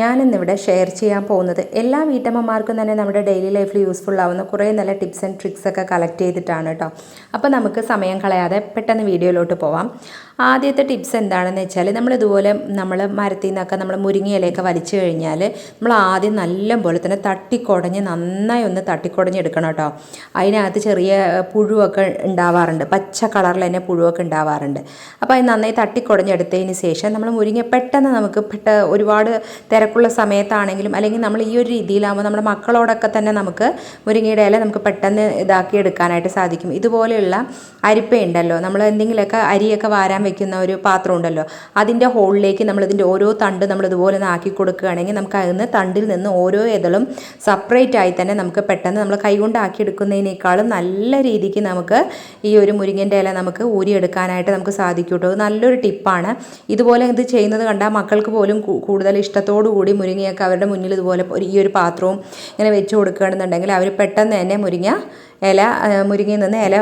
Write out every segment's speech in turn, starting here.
ഞാനിന്നിവിടെ ഷെയർ ചെയ്യാൻ പോകുന്നത് എല്ലാ വീട്ടമ്മമാർക്കും തന്നെ നമ്മുടെ ഡെയിലി ലൈഫിൽ യൂസ്ഫുൾ ആവുന്ന കുറേ നല്ല ടിപ്സ് ആൻഡ് ട്രിക്സ് ഒക്കെ കളക്ട് ചെയ്തിട്ടാണ് കേട്ടോ അപ്പോൾ നമുക്ക് സമയം കളയാതെ പെട്ടെന്ന് വീഡിയോയിലോട്ട് പോവാം. ആദ്യത്തെ ടിപ്സ് എന്താണെന്ന് വെച്ചാൽ നമ്മൾ ഇതുപോലെ നമ്മൾ മരത്തിൽ നിന്നൊക്കെ നമ്മൾ മുരിങ്ങയിലയൊക്കെ വലിച്ചു കഴിഞ്ഞാൽ നമ്മൾ ആദ്യം നല്ല പോലെ തന്നെ തട്ടിക്കുടഞ്ഞ് നന്നായി ഒന്ന് തട്ടിക്കുടഞ്ഞ് എടുക്കണം കേട്ടോ അതിനകത്ത് ചെറിയ പുഴുവൊക്കെ ഉണ്ടാവാറുണ്ട്. പച്ച കളറിൽ തന്നെ പുഴുവൊക്കെ ഉണ്ടാവാറുണ്ട്. അപ്പോൾ അത് നന്നായി തട്ടിക്കുടഞ്ഞെടുത്തതിന് ശേഷം നമ്മൾ മുരിങ്ങ പെട്ടെന്ന് നമുക്ക് പെട്ട ഒരുപാട് തിരക്കുള്ള സമയത്താണെങ്കിലും അല്ലെങ്കിൽ നമ്മൾ ഈ ഒരു രീതിയിലാകുമ്പോൾ നമ്മുടെ മക്കളോടൊക്കെ തന്നെ നമുക്ക് മുരിങ്ങയുടെ ഇല നമുക്ക് പെട്ടെന്ന് ഇതാക്കി എടുക്കാനായിട്ട് സാധിക്കും. ഇതുപോലെയുള്ള അരിപ്പ ഉണ്ടല്ലോ. നമ്മൾ എന്തെങ്കിലുമൊക്കെ അരിയൊക്കെ വാരാൻ വെക്കുന്ന ഒരു പാത്രം ഉണ്ടല്ലോ. അതിന്റെ ഹോളിലേക്ക് നമ്മളിതിന്റെ ഓരോ തണ്ട് നമ്മൾ ഇതുപോലെ ഒന്ന് ആക്കി കൊടുക്കുകയാണെങ്കിൽ നമുക്ക് അതിന് തണ്ടിൽ നിന്ന് ഓരോ ഇതളും സെപ്പറേറ്റ് ആയി തന്നെ നമുക്ക് പെട്ടെന്ന് നമ്മൾ കൈകൊണ്ട് ആക്കി എടുക്കുന്നതിനേക്കാളും നല്ല രീതിക്ക് നമുക്ക് ഈ ഒരു മുരിങ്ങന്റെ ഇല നമുക്ക് ഊരിയെടുക്കാനായിട്ട് നമുക്ക് സാധിക്കും കേട്ടോ. നല്ലൊരു ടിപ്പാണ്. ഇതുപോലെ ഇത് ചെയ്യുന്നത് കണ്ടാൽ മക്കൾക്ക് പോലും കൂടുതൽ ഇഷ്ടത്തോടു കൂടി മുരിങ്ങയൊക്കെ അവരുടെ മുന്നിൽ ഇതുപോലെ ഈ ഒരു പാത്രവും ഇങ്ങനെ വെച്ച് കൊടുക്കുകയാണെന്നുണ്ടെങ്കിൽ അവർ പെട്ടെന്ന് തന്നെ മുരിങ്ങ ഇല മുരിങ്ങയിൽ നിന്ന് ഇല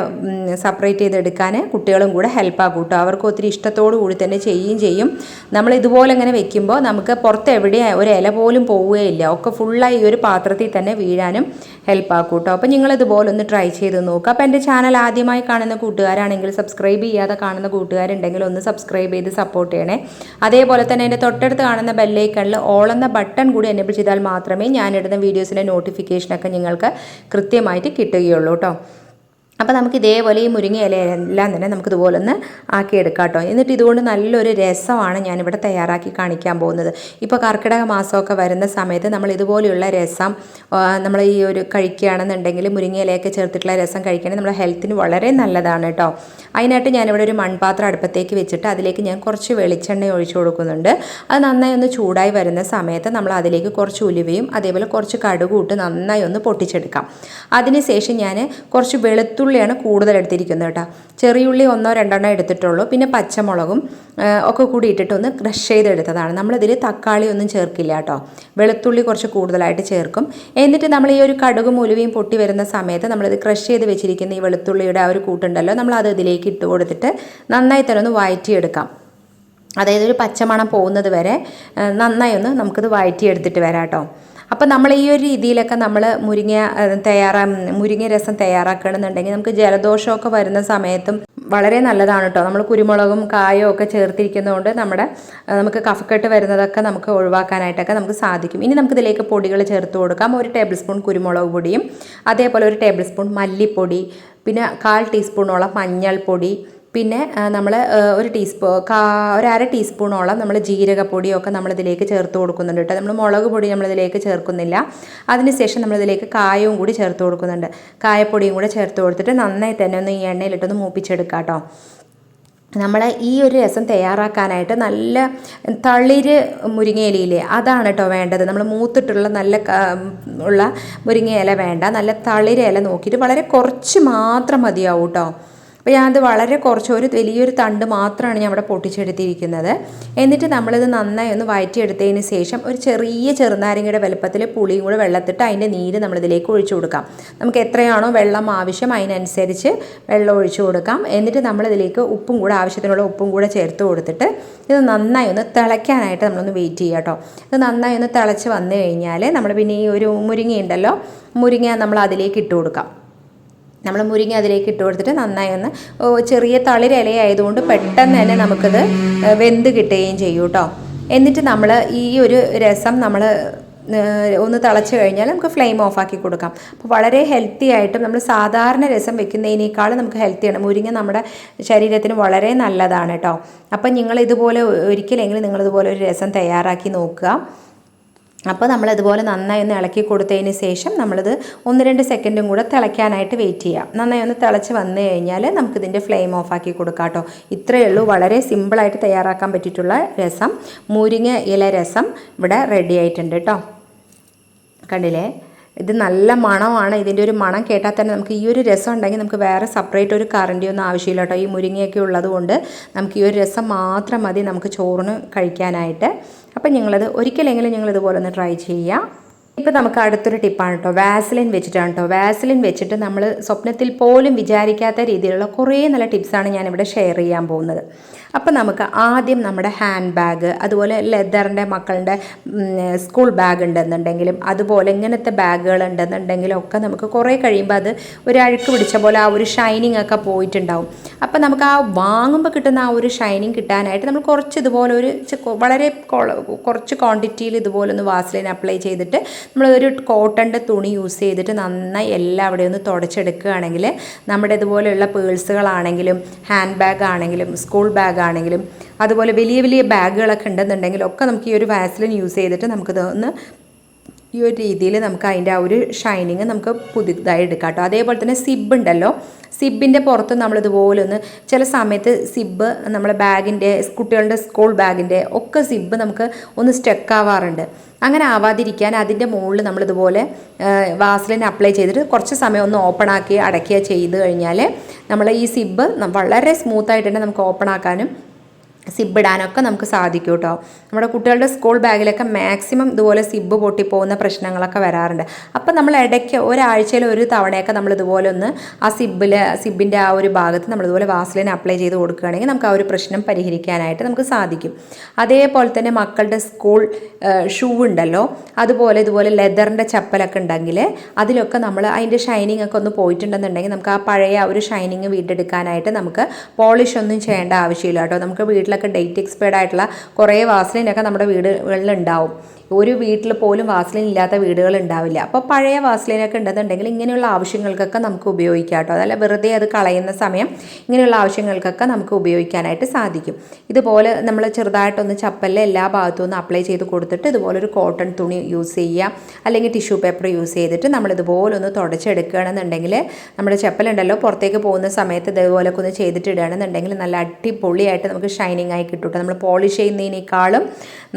സെപ്പറേറ്റ് ചെയ്തെടുക്കാൻ കുട്ടികളും കൂടെ ഹെൽപ്പ് ആക്കും കേട്ടോ അവർക്ക് ഒത്തിരി ഇഷ്ടത്തോടു കൂടി തന്നെ ചെയ്യുകയും ചെയ്യും. നമ്മൾ ഇതുപോലെ ഇങ്ങനെ വെക്കുമ്പോൾ നമുക്ക് പുറത്ത് എവിടെയും ഒരു ഇല പോലും പോവുകയില്ല. ഒക്കെ ഫുള്ളായി ഈ ഒരു പാത്രത്തിൽ തന്നെ വീഴാനും ഹെൽപ്പ് ആക്കും കേട്ടോ അപ്പോൾ നിങ്ങൾ ഇതുപോലെ ഒന്ന് ട്രൈ ചെയ്ത് നോക്കുക. അപ്പോൾ എന്റെ ചാനൽ ആദ്യമായി കാണുന്ന കൂട്ടുകാരാണെങ്കിൽ സബ്സ്ക്രൈബ് ചെയ്യാതെ കാണുന്ന കൂട്ടുകാരുണ്ടെങ്കിൽ ഒന്ന് സബ്സ്ക്രൈബ് ചെയ്ത് സപ്പോർട്ട് ചെയ്യണേ. അതേപോലെ തന്നെ എന്റെ തൊട്ടടുത്ത് കാണുന്ന ബെല്ലൈക്കണിൽ ഓൾ എന്ന ബട്ടൺ കൂടി എന്നെ ചെയ്താൽ മാത്രമേ ഞാനിടുന്ന വീഡിയോസിന്റെ നോട്ടിഫിക്കേഷനൊക്കെ നിങ്ങൾക്ക് കൃത്യമായിട്ട് കിട്ടുകയുള്ളൂ. കേട്ടോ. അപ്പോൾ നമുക്ക് ഇതേപോലെ ഈ മുരിങ്ങ ഇലയെല്ലാം തന്നെ നമുക്ക് ഇതുപോലെ ഒന്ന് ആക്കിയെടുക്കാം കേട്ടോ എന്നിട്ട് ഇതുകൊണ്ട് നല്ലൊരു രസമാണ് ഞാനിവിടെ തയ്യാറാക്കി കാണിക്കാൻ പോകുന്നത്. ഇപ്പോൾ കർക്കിടക മാസമൊക്കെ വരുന്ന സമയത്ത് നമ്മൾ ഇതുപോലെയുള്ള രസം നമ്മൾ ഈ ഒരു കഴിക്കുകയാണെന്നുണ്ടെങ്കിൽ മുരിങ്ങ ഇലയൊക്കെ ചേർത്തിട്ടുള്ള രസം കഴിക്കുകയാണെങ്കിൽ നമ്മുടെ ഹെൽത്തിന് വളരെ നല്ലതാണ് കേട്ടോ അതിനായിട്ട് ഞാനിവിടെ ഒരു മൺപാത്രം അടുപ്പത്തേക്ക് വെച്ചിട്ട് അതിലേക്ക് ഞാൻ കുറച്ച് വെളിച്ചെണ്ണ ഒഴിച്ചു കൊടുക്കുന്നുണ്ട്. അത് നന്നായി ഒന്ന് ചൂടായി വരുന്ന സമയത്ത് നമ്മൾ അതിലേക്ക് കുറച്ച് ഉലുവയും അതേപോലെ കുറച്ച് കടുകൂട്ട് നന്നായി ഒന്ന് പൊട്ടിച്ചെടുക്കാം. അതിനുശേഷം ഞാൻ കുറച്ച് വെളുത്തുള്ളിയാണ് കൂടുതൽ എടുത്തിരിക്കുന്നത് കേട്ടോ. ചെറിയുള്ളി ഒന്നോ രണ്ടെണ്ണോ എടുത്തിട്ടുള്ളൂ. പിന്നെ പച്ചമുളകും ഒക്കെ കൂടി ഇട്ടിട്ട് ഒന്ന് ക്രഷ് ചെയ്തെടുത്തതാണ്. നമ്മളിതിൽ തക്കാളി ഒന്നും ചേർക്കില്ല കേട്ടോ. വെളുത്തുള്ളി കുറച്ച് കൂടുതലായിട്ട് ചേർക്കും. എന്നിട്ട് നമ്മൾ ഈ ഒരു കടുകും ഉലുവയും പൊട്ടി വരുന്ന സമയത്ത് നമ്മളിത് ക്രഷ് ചെയ്ത് വെച്ചിരിക്കുന്ന ഈ വെളുത്തുള്ളിയുടെ ആ ഒരു കൂട്ടുണ്ടല്ലോ നമ്മൾ അത് ഇതിലേക്ക് ഇട്ട് കൊടുത്തിട്ട് നന്നായി തന്നെ ഒന്ന് വഴറ്റിയെടുക്കാം അതായത് ഒരു പച്ചമണം പോകുന്നത് വരെ നന്നായി ഒന്ന് നമുക്കിത് വഴറ്റിയെടുത്തിട്ട് വരാം കേട്ടോ. അപ്പോൾ നമ്മൾ ഈ ഒരു രീതിയിലൊക്കെ നമ്മൾ മുരിങ്ങ തയ്യാറാ മുരിങ്ങ രസം തയ്യാറാക്കണമെന്നുണ്ടെങ്കിൽ നമുക്ക് ജലദോഷമൊക്കെ വരുന്ന സമയത്തും വളരെ നല്ലതാണ് കേട്ടോ നമ്മൾ കുരുമുളകും കായവും ഒക്കെ ചേർത്തിരിക്കുന്നതുകൊണ്ട് നമ്മുടെ നമുക്ക് കഫക്കെട്ട് വരുന്നതൊക്കെ നമുക്ക് ഒഴിവാക്കാനായിട്ടൊക്കെ നമുക്ക് സാധിക്കും. ഇനി നമുക്ക് ഇതിലേക്ക് പൊടികൾ ചേർത്ത് കൊടുക്കാം. ഒരു ടേബിൾ സ്പൂൺ കുരുമുളക് പൊടിയും അതേപോലെ ഒരു ടേബിൾ സ്പൂൺ മല്ലിപ്പൊടി പിന്നെ കാൽ ടീസ്പൂണോളം മഞ്ഞൾപ്പൊടി പിന്നെ നമ്മൾ ഒരു ടീസ്പൂ കാ ഒരു അര ടീസ്പൂണോളം നമ്മൾ ജീരകപ്പൊടിയൊക്കെ നമ്മളിതിലേക്ക് ചേർത്ത് കൊടുക്കുന്നുണ്ട് കേട്ടോ. നമ്മൾ മുളക് പൊടി നമ്മളിതിലേക്ക് ചേർക്കുന്നില്ല. അതിനുശേഷം നമ്മളിതിലേക്ക് കായവും കൂടി ചേർത്ത് കൊടുക്കുന്നുണ്ട്. കായപ്പൊടിയും കൂടെ ചേർത്ത് കൊടുത്തിട്ട് നന്നായി തന്നെ ഒന്ന് ഈ എണ്ണയിലിട്ടൊന്ന് മൂപ്പിച്ചെടുക്കാം കേട്ടോ നമ്മൾ ഈ ഒരു രസം തയ്യാറാക്കാനായിട്ട് നല്ല തളിര് മുരിങ്ങയിലയില്ലേ അതാണ് കേട്ടോ വേണ്ടത്. നമ്മൾ മൂത്തിട്ടുള്ള നല്ല ഉള്ള മുരിങ്ങയില വേണ്ട. നല്ല തളിര് ഇല നോക്കിയിട്ട് വളരെ കുറച്ച് മാത്രം മതിയാവും കേട്ടോ അപ്പോൾ ഞാനത് വളരെ കുറച്ച് ഒരു വലിയൊരു തണ്ട് മാത്രമാണ് ഞാൻ അവിടെ പൊട്ടിച്ചെടുത്തിരിക്കുന്നത്. എന്നിട്ട് നമ്മളിത് നന്നായി ഒന്ന് വയറ്റിയെടുത്തതിന് ശേഷം ഒരു ചെറിയ ചെറുനാരങ്ങയുടെ വലുപ്പത്തിൽ പുളിയും കൂടെ വെള്ളത്തിട്ട് അതിന്റെ നീര് നമ്മളിതിലേക്ക് ഒഴിച്ചു കൊടുക്കാം. നമുക്ക് എത്രയാണോ വെള്ളം ആവശ്യം അതിനനുസരിച്ച് വെള്ളം ഒഴിച്ചു കൊടുക്കാം. എന്നിട്ട് നമ്മളിതിലേക്ക് ഉപ്പും കൂടെ ആവശ്യത്തിനുള്ള ഉപ്പും കൂടെ ചേർത്ത് കൊടുത്തിട്ട് ഇത് നന്നായി ഒന്ന് തിളയ്ക്കാനായിട്ട് നമ്മളൊന്ന് വെയിറ്റ് ചെയ്യുക കേട്ടോ. ഇത് നന്നായി ഒന്ന് തിളച്ച് വന്നു കഴിഞ്ഞാൽ നമ്മൾ പിന്നെ ഈ ഒരു മുരിങ്ങ ഉണ്ടല്ലോ മുരിങ്ങ നമ്മൾ അതിലേക്ക് ഇട്ട് കൊടുക്കാം. നമ്മൾ മുരിങ്ങ അതിലേക്ക് ഇട്ട് കൊടുത്തിട്ട് നന്നായി ഒന്ന് ചെറിയ തളിര ഇലയായതുകൊണ്ട് പെട്ടെന്ന് തന്നെ നമുക്കത് വെന്ത് കിട്ടുകയും ചെയ്യും കേട്ടോ എന്നിട്ട് നമ്മൾ ഈ ഒരു രസം നമ്മൾ ഒന്ന് തിളച്ച് കഴിഞ്ഞാൽ നമുക്ക് ഫ്ലെയിം ഓഫാക്കി കൊടുക്കാം. അപ്പോൾ വളരെ ഹെൽത്തി ആയിട്ടും നമ്മൾ സാധാരണ രസം വെക്കുന്നതിനേക്കാളും നമുക്ക് ഹെൽത്തിയാണ് മുരിങ്ങ നമ്മുടെ ശരീരത്തിന് വളരെ നല്ലതാണ് കേട്ടോ അപ്പം നിങ്ങൾ ഇതുപോലെ ഒരിക്കലെങ്കിലും നിങ്ങളിതുപോലെ ഒരു രസം തയ്യാറാക്കി നോക്കുക. അപ്പോൾ നമ്മളിതുപോലെ നന്നായി ഒന്ന് ഇളക്കി കൊടുത്തതിന് ശേഷം നമ്മളിത് ഒന്ന് രണ്ട് സെക്കൻഡും കൂടെ തിളയ്ക്കാനായിട്ട് വെയിറ്റ് ചെയ്യാം. നന്നായി ഒന്ന് തിളച്ച് വന്നു കഴിഞ്ഞാൽ നമുക്കിതിന്റെ ഫ്ലെയിം ഓഫാക്കി കൊടുക്കാം കേട്ടോ. ഇത്രയേ ഉള്ളൂ. വളരെ സിമ്പിളായിട്ട് തയ്യാറാക്കാൻ പറ്റിയിട്ടുള്ള രസം. മുരിങ്ങ ഇല രസം ഇവിടെ റെഡി ആയിട്ടുണ്ട് കേട്ടോ. കണ്ടില്ലേ? ഇത് നല്ല മണമാണ്. ഇതിന്റെ ഒരു മണം കേട്ടാൽ തന്നെ നമുക്ക് ഈ ഒരു രസം ഉണ്ടെങ്കിൽ നമുക്ക് വേറെ സെപ്പറേറ്റ് ഒരു കറണ്ടി ഒന്നും ആവശ്യമില്ല കേട്ടോ. ഈ മുരിങ്ങയൊക്കെ ഉള്ളതുകൊണ്ട് നമുക്ക് ഈ ഒരു രസം മാത്രം മതി നമുക്ക് ചോറിന് കഴിക്കാനായിട്ട്. അപ്പം നിങ്ങളത് ഒരിക്കലെങ്കിലും നിങ്ങൾ ഇതുപോലെ ഒന്ന് ട്രൈ ചെയ്യുക ഇപ്പോൾ നമുക്ക് അടുത്തൊരു ടിപ്പാണ് കേട്ടോ. വാസലിൻ വെച്ചിട്ടാണ് കേട്ടോ. വാസലിൻ വെച്ചിട്ട് നമ്മൾ സ്വപ്നത്തിൽ പോലും വിചാരിക്കാത്ത രീതിയിലുള്ള കുറേ നല്ല ടിപ്സാണ് ഞാനിവിടെ ഷെയർ ചെയ്യാൻ പോകുന്നത്. അപ്പോൾ നമുക്ക് ആദ്യം നമ്മുടെ ഹാൻഡ് ബാഗ് അതുപോലെ ലെതറിന്റെ മക്കളുടെ സ്കൂൾ ബാഗ് ഉണ്ടെന്നുണ്ടെങ്കിലും അതുപോലെ ഇങ്ങനത്തെ ബാഗുകൾ ഉണ്ടെന്നുണ്ടെങ്കിലും ഒക്കെ നമുക്ക് കുറേ കഴിയുമ്പോൾ അത് ഒരു അഴുക്ക് പിടിച്ച പോലെ ആ ഒരു ഷൈനിങ് ഒക്കെ പോയിട്ടുണ്ടാവും. അപ്പോൾ നമുക്ക് ആ വാങ്ങുമ്പോൾ കിട്ടുന്ന ആ ഒരു ഷൈനിങ് കിട്ടാനായിട്ട് നമ്മൾ കുറച്ച് ഇതുപോലെ ഒരു വളരെ കുറച്ച് ക്വാണ്ടിറ്റിയിൽ ഇതുപോലെ ഒന്ന് വാസ്ലിൻ അപ്ലൈ ചെയ്തിട്ട് നമ്മൾ ഒരു കോട്ടന്റെ തുണി യൂസ് ചെയ്തിട്ട് നന്നായി എല്ലാം അവിടെ ഒന്ന് തുടച്ചെടുക്കുകയാണെങ്കിൽ നമ്മുടെ ഇതുപോലെയുള്ള പേഴ്സുകളാണെങ്കിലും ഹാൻഡ് ബാഗ് ആണെങ്കിലും സ്കൂൾ ബാഗ് ആണെങ്കിലും അതുപോലെ വലിയ വലിയ ബാഗുകളൊക്കെ ഉണ്ടെന്നുണ്ടെങ്കിൽ ഒക്കെ നമുക്ക് ഈ ഒരു വാസലിൻ യൂസ് ചെയ്തിട്ട് നമുക്കിത് ഒന്ന് ഈ ഒരു രീതിയിൽ നമുക്ക് അതിന്റെ ആ ഒരു ഷൈനിങ് നമുക്ക് പുതുതായി എടുക്കാം കേട്ടോ. അതേപോലെ തന്നെ സിബ് ഉണ്ടല്ലോ. സിബിന്റെ പുറത്ത് നമ്മളിതുപോലെ ഒന്ന് ചില സമയത്ത് സിബ് നമ്മളെ ബാഗിന്റെ കുട്ടികളുടെ സ്കൂൾ ബാഗിന്റെ ഒക്കെ സിബ് നമുക്ക് ഒന്ന് സ്റ്റക്ക് ആവാറുണ്ട്. അങ്ങനെ ആവാതിരിക്കാൻ അതിന്റെ മുകളിൽ നമ്മളിതുപോലെ വാസലിൻ അപ്ലൈ ചെയ്തിട്ട് കുറച്ച് സമയം ഒന്ന് ഓപ്പൺ ആക്കി അടയ്ക്കുക ചെയ്ത് കഴിഞ്ഞാൽ നമ്മൾ ഈ സിബ് വളരെ സ്മൂത്തായിട്ട് തന്നെ നമുക്ക് ഓപ്പൺ ആക്കാനും സിബ് ഇടാനൊക്കെ നമുക്ക് സാധിക്കും കേട്ടോ നമ്മുടെ കുട്ടികളുടെ സ്കൂൾ ബാഗിലൊക്കെ മാക്സിമം ഇതുപോലെ സിബ് പൊട്ടിപ്പോകുന്ന പ്രശ്നങ്ങളൊക്കെ വരാറുണ്ട്. അപ്പം നമ്മൾ ഇടയ്ക്ക് ഒരാഴ്ചയിൽ ഒരു തവണയൊക്കെ നമ്മൾ ഇതുപോലെ ഒന്ന് ആ സിബിൽ സിബിന്റെ ആ ഒരു ഭാഗത്ത് നമ്മൾ ഇതുപോലെ വാസലിൻ അപ്ലൈ ചെയ്ത് കൊടുക്കുകയാണെങ്കിൽ നമുക്ക് ആ ഒരു പ്രശ്നം പരിഹരിക്കാനായിട്ട് നമുക്ക് സാധിക്കും. അതേപോലെ തന്നെ മക്കളുടെ സ്കൂൾ ഷൂ ഉണ്ടല്ലോ. അതുപോലെ ഇതുപോലെ ലെതറിന്റെ ചപ്പലൊക്കെ ഉണ്ടെങ്കിൽ അതിലൊക്കെ നമ്മൾ അതിന്റെ ഷൈനിങ് ഒക്കെ ഒന്ന് പോയിട്ടുണ്ടെന്നുണ്ടെങ്കിൽ നമുക്ക് ആ പഴയ ഒരു ഷൈനിങ് വീണ്ടെടുക്കാനായിട്ട് നമുക്ക് പോളിഷ് ഒന്നും ചെയ്യേണ്ട ആവശ്യമില്ല കേട്ടോ. നമുക്ക് വീട്ടിലൊക്കെ ഡേറ്റ് എക്സ്പയർഡ് ആയിട്ടുള്ള കുറേ വാസലിനൊക്കെ നമ്മുടെ വീടുകളിൽ ഉണ്ടാവും ഒരു വീട്ടിൽ പോലും വാസ്ലിൻ ഇല്ലാത്ത വീടുകൾ ഉണ്ടാവില്ല. അപ്പോൾ പഴയ വാസ്ലിനൊക്കെ ഉണ്ടെന്നുണ്ടെങ്കിൽ ഇങ്ങനെയുള്ള ആവശ്യങ്ങൾക്കൊക്കെ നമുക്ക് ഉപയോഗിക്കാം കേട്ടോ. അതല്ല വെറുതെ അത് കളയുന്ന സമയം ഇങ്ങനെയുള്ള ആവശ്യങ്ങൾക്കൊക്കെ നമുക്ക് ഉപയോഗിക്കാനായിട്ട് സാധിക്കും. ഇതുപോലെ നമ്മൾ ചെറുതായിട്ടൊന്ന് ചപ്പലിൽ എല്ലാ ഭാഗത്തും ഒന്ന് അപ്ലൈ ചെയ്ത് കൊടുത്തിട്ട് ഇതുപോലെ ഒരു കോട്ടൺ തുണി യൂസ് ചെയ്യുക അല്ലെങ്കിൽ ടിഷ്യൂ പേപ്പർ യൂസ് ചെയ്തിട്ട് നമ്മൾ ഇതുപോലെ ഒന്ന് തുടച്ചെടുക്കുകയാണെന്നുണ്ടെങ്കിൽ നമ്മുടെ ചപ്പലുണ്ടല്ലോ പുറത്തേക്ക് പോകുന്ന സമയത്ത് ഇതേപോലൊക്കെ ഒന്ന് ചെയ്തിട്ടിടുകയാണെന്നുണ്ടെങ്കിൽ നല്ല അടിപൊളിയായിട്ട് നമുക്ക് ഷൈനിങ് ആയി കിട്ടും നമ്മൾ പോളിഷ് ചെയ്യുന്നതിനേക്കാളും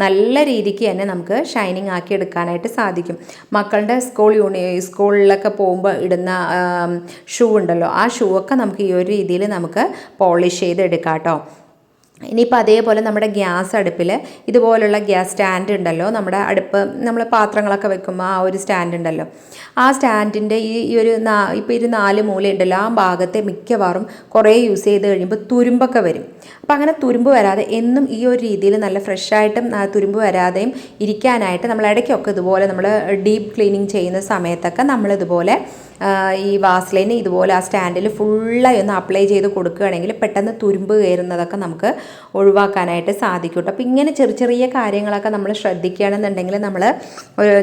നല്ല രീതിക്ക് തന്നെ നമുക്ക് ഷൈനിങ് ആക്കി എടുക്കാനായിട്ട് സാധിക്കും. മക്കളുടെ സ്കൂൾ യൂണി സ്കൂളിലൊക്കെ പോകുമ്പോൾ ഇടുന്ന ഷൂ ഉണ്ടല്ലോ ആ ഷൂ ഒക്കെ നമുക്ക് ഈ ഒരു രീതിയിൽ നമുക്ക് പോളിഷ് ചെയ്തെടുക്കാം കേട്ടോ ഇനിയിപ്പോൾ അതേപോലെ നമ്മുടെ ഗ്യാസ് അടുപ്പിൽ ഇതുപോലുള്ള ഗ്യാസ് സ്റ്റാൻഡ് ഉണ്ടല്ലോ നമ്മുടെ അടുപ്പ് നമ്മൾ പാത്രങ്ങളൊക്കെ വെക്കുമ്പോൾ ആ ഒരു സ്റ്റാൻഡ് ഉണ്ടല്ലോ. ആ സ്റ്റാൻഡിന്റെ ഈ ഈ ഒരു നാ ഇപ്പോൾ ഒരു നാല് മൂല ഉണ്ടല്ലോ ആ ഭാഗത്തെ മിക്കവാറും കുറേ യൂസ് ചെയ്ത് കഴിയുമ്പോൾ തുരുമ്പൊക്കെ വരും. അപ്പോൾ അങ്ങനെ തുരുമ്പ് വരാതെ എന്നും ഈ ഒരു രീതിയിൽ നല്ല ഫ്രഷായിട്ടും തുരുമ്പ് വരാതെയും ഇരിക്കാനായിട്ട് നമ്മൾ ഇടയ്ക്കൊക്കെ ഇതുപോലെ നമ്മൾ ഡീപ്പ് ക്ലീനിങ് ചെയ്യുന്ന സമയത്തൊക്കെ നമ്മളിതുപോലെ ഈ വാസ്ലൈന് ഇതുപോലെ ആ സ്റ്റാൻഡിൽ ഫുള്ളായി ഒന്ന് അപ്ലൈ ചെയ്ത് കൊടുക്കുകയാണെങ്കിൽ പെട്ടെന്ന് തുരുമ്പ് കയറുന്നതൊക്കെ നമുക്ക് ഒഴിവാക്കാനായിട്ട് സാധിക്കും. കേട്ടോ അപ്പോൾ ഇങ്ങനെ ചെറിയ ചെറിയ കാര്യങ്ങളൊക്കെ നമ്മൾ ശ്രദ്ധിക്കുകയാണെന്നുണ്ടെങ്കിൽ നമ്മൾ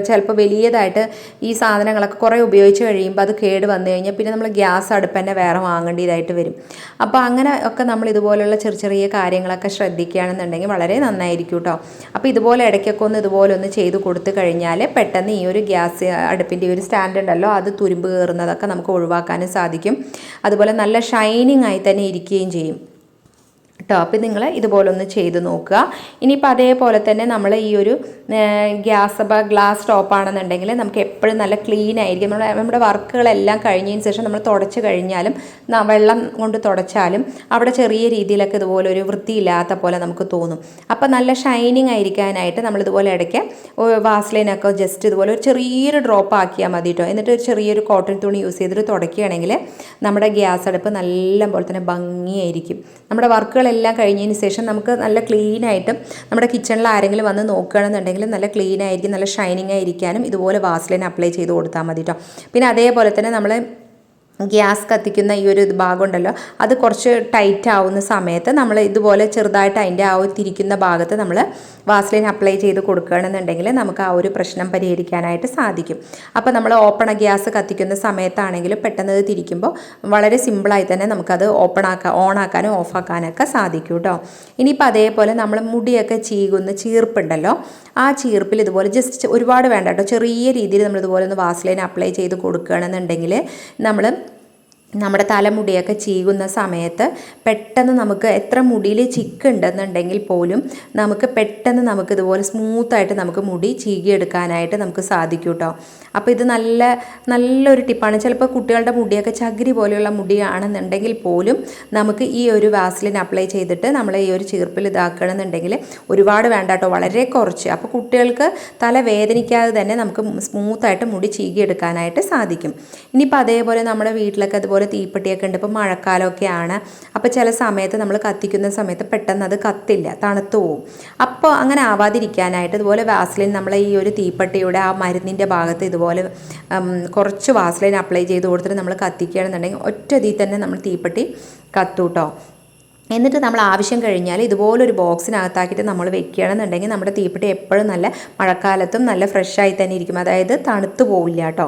ചിലപ്പോൾ വലിയതായിട്ട് ഈ സാധനങ്ങളൊക്കെ കുറേ ഉപയോഗിച്ച് കഴിയുമ്പോൾ അത് കേട് വന്നു കഴിഞ്ഞാൽ പിന്നെ നമ്മൾ ഗ്യാസ് അടുപ്പ് തന്നെ വേറെ വാങ്ങേണ്ടതായിട്ട് വരും. അപ്പോൾ അങ്ങനെ ഒക്കെ നമ്മൾ ഇതുപോലുള്ള ചെറിയ ചെറിയ കാര്യങ്ങളൊക്കെ ശ്രദ്ധിക്കുകയാണെന്നുണ്ടെങ്കിൽ വളരെ നന്നായിരിക്കും കേട്ടോ. അപ്പോൾ ഇതുപോലെ ഇടയ്ക്കൊക്കെ ഒന്ന് ഇതുപോലെ ഒന്ന് ചെയ്ത് കൊടുത്തു കഴിഞ്ഞാൽ പെട്ടെന്ന് ഈ ഒരു ഗ്യാസ് അടുപ്പിന്റെ ഒരു സ്റ്റാൻഡ് ഉണ്ടല്ലോ അത് തുരുമ്പ് കയറുന്നതൊക്കെ നമുക്ക് ഒഴിവാക്കാനും സാധിക്കും. അതുപോലെ നല്ല ഷൈനിങ് ആയി തന്നെ ഇരിക്കുകയും ചെയ്യും. കേട്ടോ അപ്പോൾ നിങ്ങൾ ഇതുപോലെ ഒന്ന് ചെയ്ത് നോക്കുക. ഇനിയിപ്പോൾ അതേപോലെ തന്നെ നമ്മൾ ഈ ഒരു ഗ്യാസ് അപ്പോൾ ഗ്ലാസ് ടോപ്പാണെന്നുണ്ടെങ്കിൽ നമുക്ക് എപ്പോഴും നല്ല ക്ലീൻ ആയിരിക്കും. നമ്മുടെ നമ്മുടെ വർക്കുകളെല്ലാം കഴിഞ്ഞതിന് ശേഷം നമ്മൾ തുടച്ച് കഴിഞ്ഞാലും വെള്ളം കൊണ്ട് തുടച്ചാലും അവിടെ ചെറിയ രീതിയിലൊക്കെ ഇതുപോലെ ഒരു വൃത്തിയില്ലാത്ത പോലെ നമുക്ക് തോന്നും. അപ്പോൾ നല്ല ഷൈനിങ് ആയിരിക്കാനായിട്ട് നമ്മൾ ഇതുപോലെ ഇടയ്ക്ക് വാസ്ലൈനൊക്കെ ജസ്റ്റ് ഇതുപോലെ ഒരു ചെറിയൊരു ഡ്രോപ്പ് ആക്കിയാൽ മതി കേട്ടോ എന്നിട്ട് ഒരു ചെറിയൊരു കോട്ടൺ തുണി യൂസ് ചെയ്തിട്ട് തുടയ്ക്കുകയാണെങ്കിൽ നമ്മുടെ ഗ്യാസ് അടുപ്പ് നല്ല പോലെ തന്നെ ഭംഗിയായിരിക്കും. നമ്മുടെ വർക്കുകളെല്ലാം കഴിഞ്ഞതിന് ശേഷം നമുക്ക് നല്ല ക്ലീൻ ആയിട്ടും നമ്മുടെ കിച്ചണിൽ ആരെങ്കിലും വന്ന് നോക്കുകയാണെന്നുണ്ടെങ്കിൽ നല്ല ക്ലീൻ ആയിരിക്കും നല്ല ഷൈനിങ് ആയിരിക്കാനും ഇതുപോലെ വാസ്ലൈൻ അപ്ലൈ ചെയ്ത് കൊടുത്താൽ മതി കേട്ടോ പിന്നെ അതേപോലെ തന്നെ നമ്മൾ ഗ്യാസ് കത്തിക്കുന്ന ഈ ഒരു ഭാഗമുണ്ടല്ലോ അത് കുറച്ച് ടൈറ്റ് ആവുന്ന സമയത്ത് നമ്മൾ ഇതുപോലെ ചെറുതായിട്ട് അതിന്റെ ആ തിരിക്കുന്ന ഭാഗത്ത് നമ്മൾ വാസ്ലിൻ അപ്ലൈ ചെയ്ത് കൊടുക്കുകയാണെന്നുണ്ടെങ്കിൽ നമുക്ക് ആ ഒരു പ്രശ്നം പരിഹരിക്കാനായിട്ട് സാധിക്കും. അപ്പോൾ നമ്മൾ ഓപ്പൺ ഗ്യാസ് കത്തിക്കുന്ന സമയത്താണെങ്കിൽ പെട്ടെന്ന് ഇത് തിരിക്കുമ്പോൾ വളരെ സിമ്പിളായി തന്നെ നമുക്കത് ഓപ്പൺ ആക്കാൻ ഓൺ ആക്കാനും ഓഫ് ആക്കാനൊക്കെ സാധിക്കും കേട്ടോ ഇനിയിപ്പോൾ അതേപോലെ നമ്മൾ മുടിയൊക്കെ ചീകുന്ന ചീർപ്പുണ്ടല്ലോ ആ ചീർപ്പിൽ ഇതുപോലെ ജസ്റ്റ് ഒരുപാട് വേണ്ട കേട്ടോ ചെറിയ രീതിയിൽ നമ്മളിതുപോലെ ഒന്ന് വാസ്ലൈൻ അപ്ലൈ ചെയ്ത് കൊടുക്കുകയാണെന്നുണ്ടെങ്കിൽ നമ്മൾ നമ്മുടെ തലമുടിയൊക്കെ ചീകുന്ന സമയത്ത് പെട്ടെന്ന് നമുക്ക് എത്ര മുടിയിൽ ചിക്കുണ്ടെന്നുണ്ടെങ്കിൽ പോലും നമുക്ക് പെട്ടെന്ന് നമുക്ക് ഇതുപോലെ സ്മൂത്തായിട്ട് നമുക്ക് മുടി ചീകിയെടുക്കാനായിട്ട് നമുക്ക് സാധിക്കും കേട്ടോ അപ്പോൾ ഇത് നല്ല നല്ലൊരു ടിപ്പാണ്. ചിലപ്പോൾ കുട്ടികളുടെ മുടിയൊക്കെ ചകിരി പോലെയുള്ള മുടിയാണെന്നുണ്ടെങ്കിൽ പോലും നമുക്ക് ഈ ഒരു വാസ്ലിൻ അപ്ലൈ ചെയ്തിട്ട് നമ്മൾ ഈ ഒരു ചീർപ്പിൽ ഇതാക്കണമെന്നുണ്ടെങ്കിൽ ഒരുപാട് വേണ്ട കേട്ടോ വളരെ കുറച്ച്. അപ്പോൾ കുട്ടികൾക്ക് തല വേദനിക്കാതെ തന്നെ നമുക്ക് സ്മൂത്തായിട്ട് മുടി ചീകിയെടുക്കാനായിട്ട് സാധിക്കും. ഇനിയിപ്പോൾ അതേപോലെ നമ്മുടെ വീട്ടിലൊക്കെ അതുപോലെ ഇതുപോലെ തീപ്പെട്ടിയൊക്കെ ഉണ്ട്. ഇപ്പോൾ മഴക്കാലമൊക്കെയാണ്. അപ്പോൾ ചില സമയത്ത് നമ്മൾ കത്തിക്കുന്ന സമയത്ത് പെട്ടെന്ന് അത് കത്തില്ല തണുത്തു പോവും. അപ്പോൾ അങ്ങനെ ആവാതിരിക്കാനായിട്ട് ഇതുപോലെ വാസ്ലിൻ നമ്മൾ ഈ ഒരു തീപ്പെട്ടിയുടെ ആ മരുന്നിന്റെ ഭാഗത്ത് ഇതുപോലെ കുറച്ച് വാസ്ലിൻ അപ്ലൈ ചെയ്ത് കൊടുത്തിട്ട് നമ്മൾ കത്തിക്കുകയാണെന്നുണ്ടെങ്കിൽ ഒറ്റ ഇതിൽ തന്നെ നമ്മൾ തീപ്പെട്ടി കത്തൂട്ടോ എന്നിട്ട് നമ്മൾ ആവശ്യം കഴിഞ്ഞാൽ ഇതുപോലൊരു ബോക്സിനകത്താക്കിയിട്ട് നമ്മൾ വെക്കുകയാണെന്നുണ്ടെങ്കിൽ നമ്മുടെ തീപ്പെട്ടി എപ്പോഴും നല്ല മഴക്കാലത്തും നല്ല ഫ്രഷായി തന്നെ ഇരിക്കും. അതായത് തണുത്തു പോവില്ല കേട്ടോ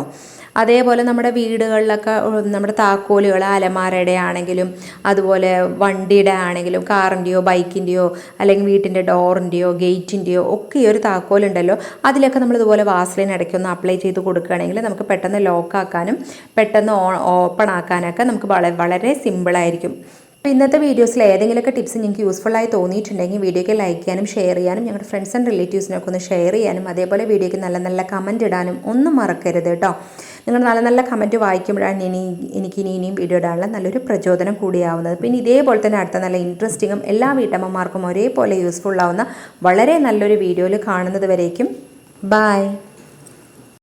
അതേപോലെ നമ്മുടെ വീടുകളിലൊക്കെ നമ്മുടെ താക്കോലുകൾ അലമാരയുടെ ആണെങ്കിലും അതുപോലെ വണ്ടിയുടെ ആണെങ്കിലും കാറിന്റെയോ ബൈക്കിന്റെയോ അല്ലെങ്കിൽ വീട്ടിന്റെ ഡോറിന്റെയോ ഗേറ്റിന്റെയോ ഒക്കെ ഈ ഒരു താക്കോലുണ്ടല്ലോ. അതിലൊക്കെ നമ്മൾ ഇതുപോലെ വാസ്ലിൻ ഇടയ്ക്കൊന്ന് അപ്ലൈ ചെയ്ത് കൊടുക്കുകയാണെങ്കിൽ നമുക്ക് പെട്ടെന്ന് ലോക്കാക്കാനും പെട്ടെന്ന് ഓപ്പൺ ആക്കാനൊക്കെ നമുക്ക് വളരെ വളരെ സിമ്പിളായിരിക്കും. അപ്പോൾ ഇന്നത്തെ വീഡിയോസിൽ ഏതെങ്കിലുമൊക്കെ ടിപ്സ് നിങ്ങൾക്ക് യൂസ്ഫുള്ളായി തോന്നിയിട്ടുണ്ടെങ്കിൽ വീഡിയോയ്ക്ക് ലൈക്ക് ചെയ്യാനും ഷെയർ ചെയ്യാനും ഞങ്ങളുടെ ഫ്രണ്ട്സ് ആൻഡ് റിലേറ്റീവ്സിനൊക്കെ ഒന്ന് ഷെയർ ചെയ്യാനും അതേപോലെ വീഡിയോയ്ക്ക് നല്ല നല്ല കമന്റ് ഇടാനും ഒന്നും മറക്കരുത് കേട്ടോ. നിങ്ങൾ നല്ല നല്ല കമന്റ് വായിക്കുമ്പോഴാണ് ഇനി എനിക്ക് ഇനി ഇനിയും വീഡിയോ ഇടാനുള്ള നല്ലൊരു പ്രചോദനം കൂടിയാവുന്നത്. പിന്നെ ഇതേപോലെ തന്നെ അടുത്ത നല്ല ഇൻട്രസ്റ്റിങ്ങും എല്ലാ വീട്ടമ്മമാർക്കും ഒരേപോലെ യൂസ്ഫുൾ ആവുന്ന വളരെ നല്ലൊരു വീഡിയോയിൽ കാണുന്നത് വരേക്കും. ബായ്